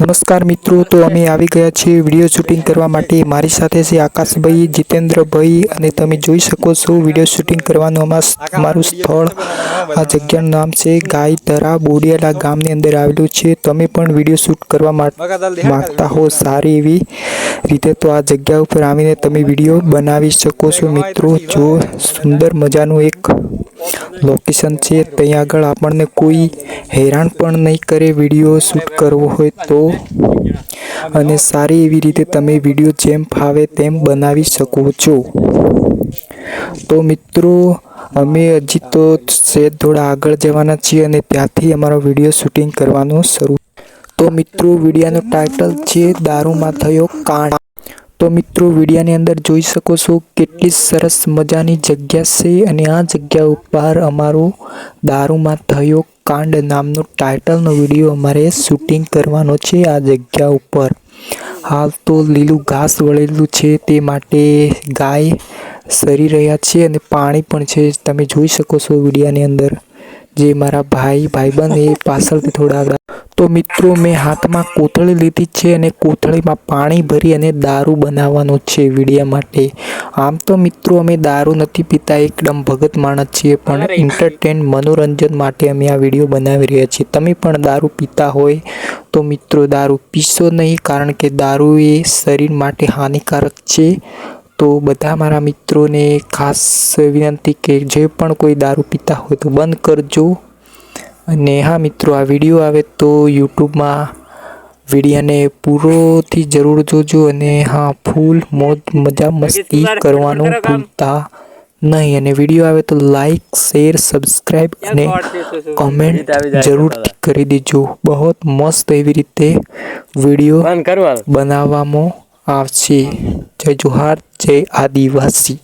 નમસ્કાર મિત્રો, તો અમે આવી ગયા છીએ વીડિયો શૂટિંગ કરવા માટે. મારી સાથે છે આકાશભાઈ, જીતેન્દ્રભાઈ અને તમે જોઈ શકો છો વીડિયો શૂટિંગ કરવાનું અમારું સ્થળ. આ જગ્યાનું નામ છે ગાયધરા બોડિયાલા ગામની અંદર આવેલું છે. તમે પણ વીડિયો શૂટ કરવા માંગતા હો સારી એવી રીતે, તો આ જગ્યા ઉપર આવીને તમે વીડિયો બનાવી શકો છો મિત્રો. જો સુંદર મજાનું એક લોકેશન છે ત્યાં આગળ આપણને કોઈ હેરાન પણ નહીં કરે વીડિયો શૂટ કરવો હોય તો. અને સારી એવી રીતે તમે વીડિયો જેમ ફાવે તેમ બનાવી શકો છો. તો મિત્રો, અમે હજી તો સેજ થોડા આગળ જવાના છીએ અને ત્યાંથી અમારો વીડિયો શૂટિંગ કરવાનું શરૂ. તો મિત્રો વિડીયાનો ટાઇટલ છે દારૂમાં થયો કાંડ. તો મિત્રો, વિડીયાની અંદર જોઈ શકો છો કેટલી સરસ મજાની જગ્યા છે અને આ જગ્યા ઉપર અમારું દારૂમાં થયો કાંડ નામનો ટાઇટલનો વીડિયો અમારે શૂટિંગ કરવાનો છે આ જગ્યા ઉપર. હાલ તો લીલું ઘાસ વળેલું છે તે માટે ગાય સરી રહ્યા છે અને પાણી પણ છે. તમે જોઈ શકો છો વિડીયાની અંદર જે મારા ભાઈ, ભાઈબંધ એ પાછળથી થોડા તો મિત્રો મેં હાથમાં કોથળી લીધી છે અને કોથળીમાં પાણી ભરી અને દારૂ બનાવવાનો છે વિડીયા માટે. આમ તો મિત્રો અમે દારૂ નથી પીતા એકદમ ભગત માણસ છીએ પણ એન્ટરટેન મનોરંજન માટે અમે આ વીડિયો બનાવી રહ્યા છીએ. તમે પણ દારૂ પીતા હોય તો મિત્રો દારૂ પીશો નહીં કારણ કે દારૂ એ શરીર માટે હાનિકારક છે. તો બધા મારા મિત્રોને ખાસ વિનંતી કે જે પણ કોઈ દારૂ પીતા હોય તો બંધ કરજો. અને હા મિત્રો આ વીડિયો આવે તો યુટ્યુબમાં વિડીયાને પૂરોથી જરૂર જોજો અને હા ફૂલ મોજ મજા મસ્તી કરવાનું ભૂલતા નહીં. અને વીડિયો આવે તો લાઈક શેર સબસ્ક્રાઈબ અને કોમેન્ટ જરૂરથી કરી દેજો. બહુ મસ્ત એવી રીતે વીડિયો બનાવવામાં આવશે. જય જોહાર જય આદિવાસી.